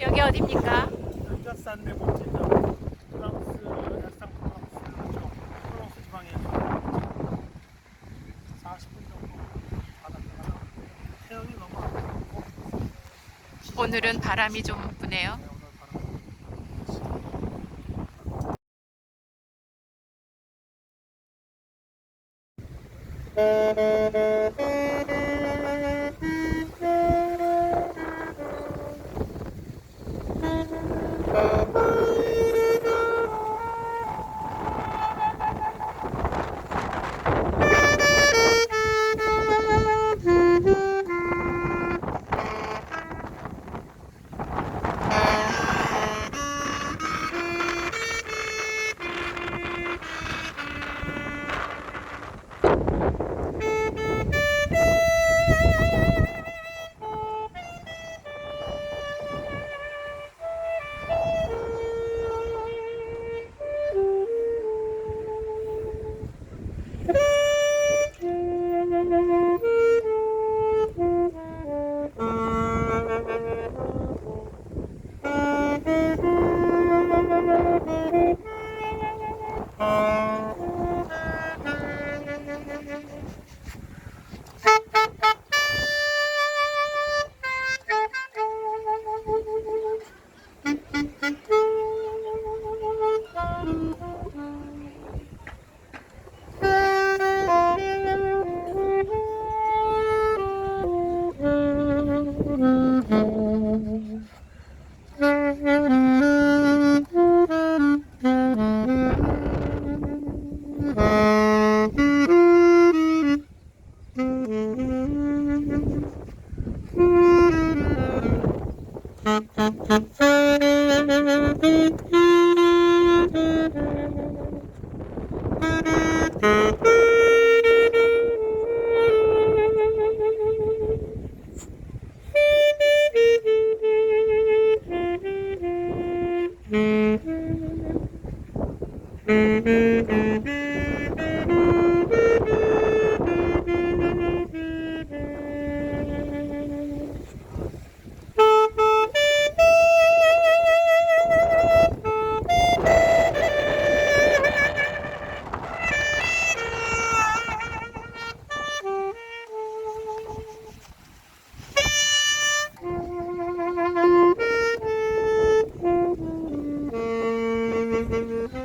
여기 어디입니까? 산내 프랑스 프랑스 프랑스 지방에 40분 정도 바닷가 태양이 너무 안 좋고 오늘은 바람이 좀 부네요. 네, Mm-hmm. Mm-hmm.